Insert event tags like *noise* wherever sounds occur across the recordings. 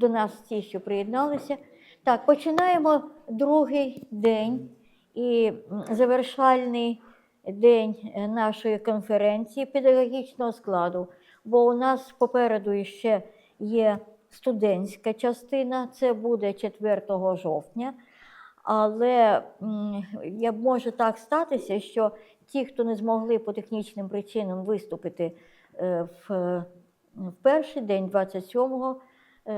до нас ті, що приєдналися. Так, починаємо другий день і завершальний день е, нашої конференції педагогічного складу, бо у нас попереду ще є студентська частина, це буде 4 жовтня. Але може так статися, що ті, хто не змогли по технічним причинам виступити е, в, в перший день, 27 е,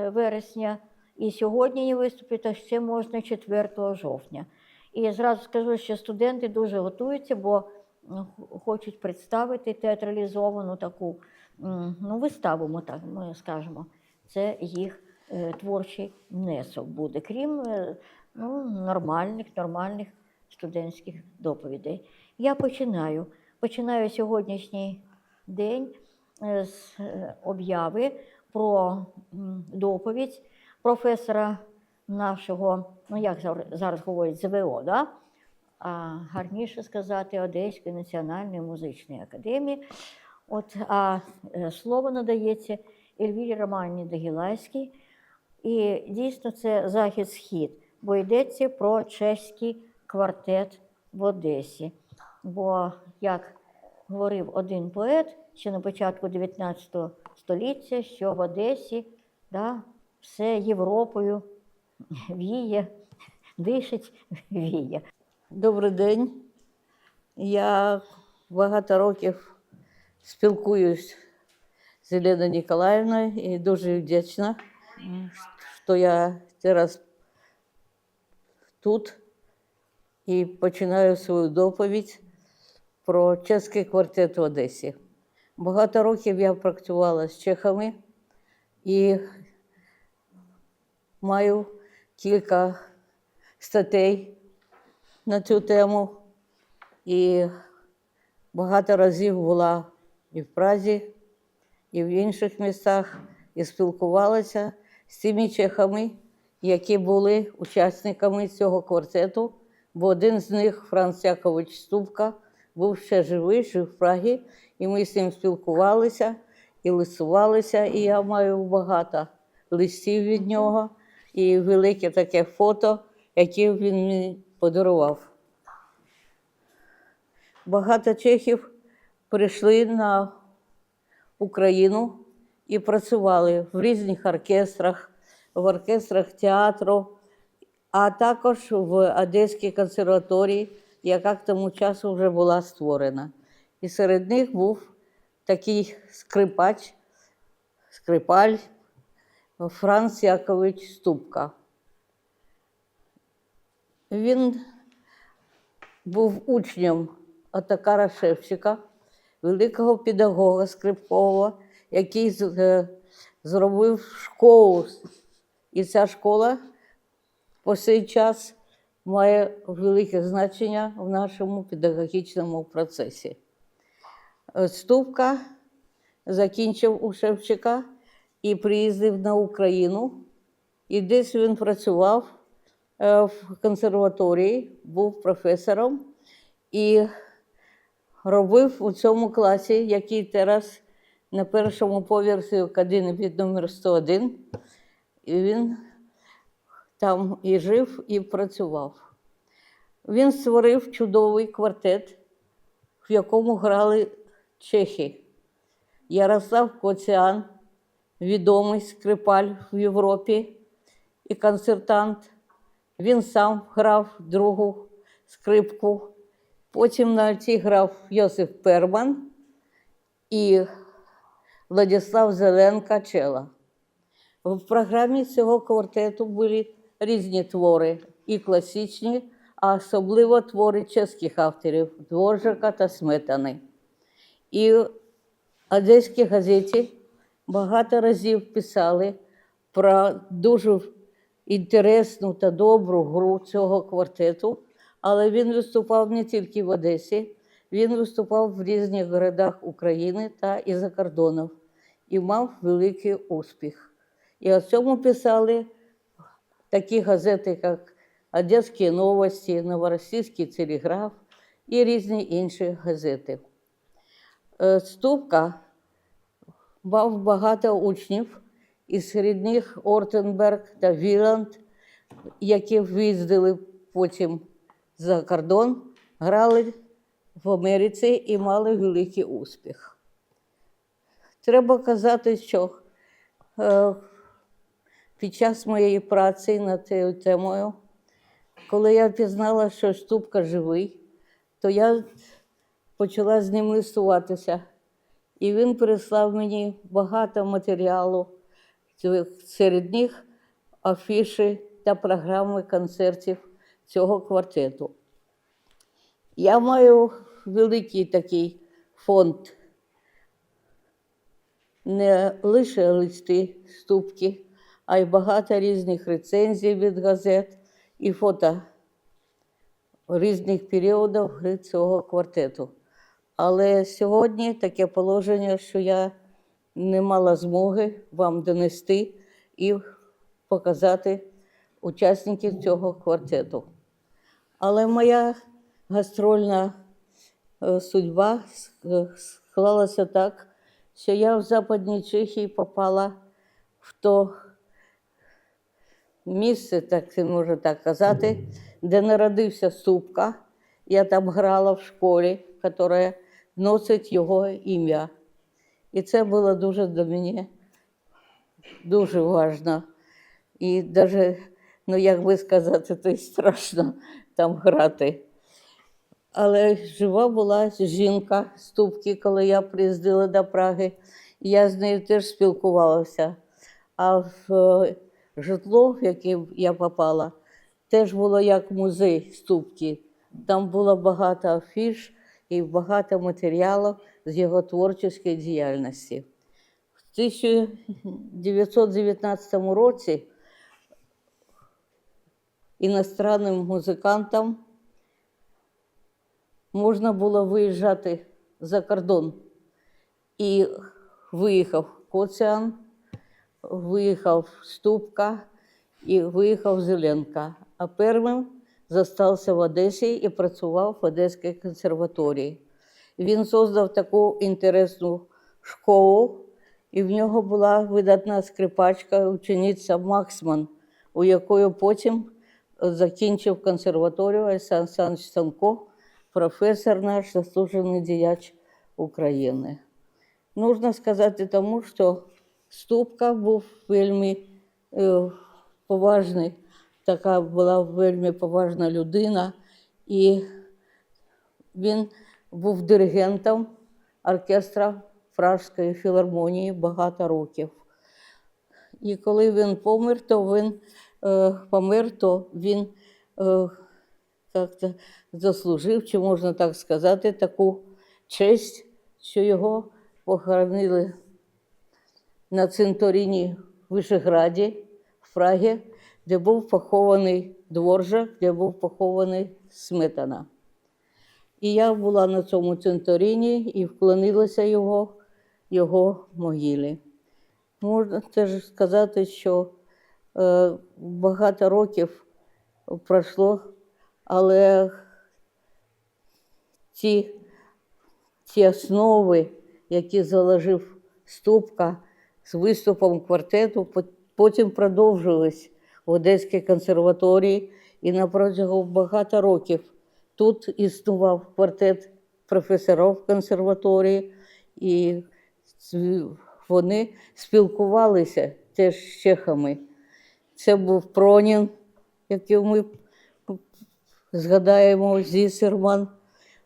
вересня, і сьогодні не виступити, а ще можна 4 жовтня. І зразу скажу, що студенти дуже готуються, бо хочуть представити театралізовану таку ну, виставу, ми так ми скажемо. Це їх е, творчий внесок буде, крім е, ну, нормальних, нормальних студентських доповідей. Я починаю. Починаю сьогоднішній день е, з е, обяви про доповідь професора нашого, ну як зараз говорять, ЗВО, да? а гарніше сказати, Одеської національної музичної академії. От, а е, слово надається Ельвірі Романівні Дагілайській. І дійсно це захід-схід, бо йдеться про чеський квартет в Одесі. Бо, як говорив один поет ще на початку 19 століття, що в Одесі да, все Європою *laughs* віє, дишить, *laughs* віє. Добрий день. Я багато років спілкуюсь з Єленою Ніколаївною і дуже вдячна, що я зараз тут і починаю свою доповідь про чеський квартет в Одесі. Багато років я працювала з чехами і маю кілька статей на цю тему. І багато разів була і в Празі, і в інших містах, і спілкувалася з тими чехами, які були учасниками цього квартету. Бо один з них, Франц Якович Ступка, був ще живий, жив в Прагі, і ми з ним спілкувалися і листувалися. І я маю багато листів від нього і велике таке фото, яке він мені подарував. Багато чехів прийшли на Україну і працювали в різних оркестрах, в оркестрах театру, а також в Одеській консерваторії, яка к тому часу вже була створена. І серед них був такий скрипач, скрипаль Франц Якович Ступка. Він був учнем Отакара Шевчика, великого педагога скрипкового, який е, зробив школу. І ця школа по цей час має велике значення в нашому педагогічному процесі. Ступка закінчив у Шевчика і приїздив на Україну. І десь він працював е, в консерваторії, був професором і робив у цьому класі, який зараз на першому поверсі академії під номер 101. І він там і жив, і працював. Він створив чудовий квартет, в якому грали чехи. Ярослав Коціан, відомий скрипаль в Європі і концертант. Він сам грав другу скрипку. Потім на альті грав Йосиф Перман і Владислав Зеленка Чела. В програмі цього квартету були різні твори, і класичні, а особливо твори чеських авторів Дворжака та Сметани. І в Одеській газеті багато разів писали про дуже інтересну та добру гру цього квартету, але він виступав не тільки в Одесі, він виступав в різних городах України та і за кордоном і мав великий успіх. І о цьому писали такі газети, як Одеські новості, Новоросійський телеграф і різні інші газети. Е, Ступка мав багато учнів, і серед них Ортенберг та Віланд, які виїздили потім за кордон, грали в Америці і мали великий успіх. Треба казати, що е, під час моєї праці над цією темою, коли я пізнала, що Штубка живий, то я почала з ним листуватися. І він прислав мені багато матеріалу, серед них афіші та програми концертів цього квартету. Я маю великий такий фонд не лише листи ступки, а й багато різних рецензій від газет і фото різних періодів гри цього квартету. Але сьогодні таке положення, що я не мала змоги вам донести і показати учасників цього квартету. Але моя гастрольна е, судьба склалася так, що я в Западній Чехії попала в то місце, так це можна так казати, де народився Ступка. Я там грала в школі, яка носить його ім'я. І це було дуже для мене дуже важливо. І навіть, ну як би сказати, то й страшно там грати. Але жива була жінка Ступки, коли я приїздила до Праги. Я з нею теж спілкувалася. А в житло, в яке я попала, теж було як музей Ступки. Там було багато афіш і багато матеріалів з його творчої діяльності. В 1919 році іностранним музикантам можна було виїжджати за кордон. І виїхав Коціан, виїхав Ступка і виїхав Зеленка. А першим застався в Одесі і працював в Одеській консерваторії. Він создав таку інтересну школу, і в нього була видатна скрипачка, учениця Максман, у якої потім закінчив консерваторію Олександр Олександрович Санко, професор наш, заслужений діяч України. Нужно сказати тому, що Ступка був вельми е, поважний, така була вельми поважна людина, і він був диригентом оркестра Пражської філармонії багато років. І коли він помер, то він е, помер, то він е, як-то заслужив, чи можна так сказати, таку честь, що його похоронили на цинторіні в Вишеграді, в Прагі, де був похований Дворжак, де був похований Сметана. І я була на цьому цинторіні і вклонилася його, його могилі. Можна теж сказати, що е, багато років пройшло, але ті, ті основи, які заложив Ступка з виступом квартету, потім продовжились в Одеській консерваторії і на протягом багато років тут існував квартет професорів консерваторії, і вони спілкувалися теж з чехами. Це був Пронін, який ми згадаємо, Зісерман,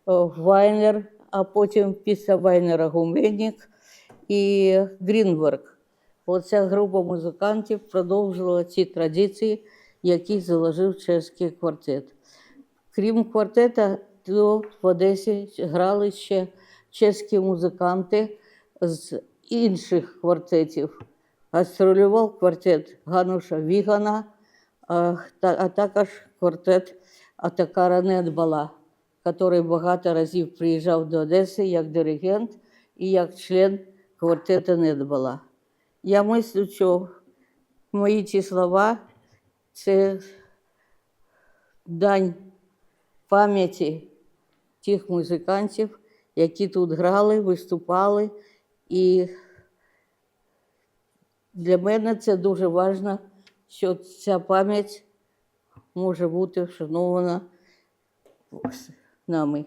о, Вайнер, а потім після Вайнера Гуменник і Грінберг. Оця група музикантів продовжувала ці традиції, які заложив чеський квартет. Крім квартета, в Одесі грали ще чеські музиканти з інших квартетів. Гастролював квартет Гануша Вігана, а також квартет Атакара Недбала, який багато разів приїжджав до Одеси як диригент і як член квартету Недбала. Я мислю, що мої ці слова це дань пам'яті тих музикантів, які тут грали, виступали і для мене це дуже важливо, що ця пам'ять може бути вшанована нами.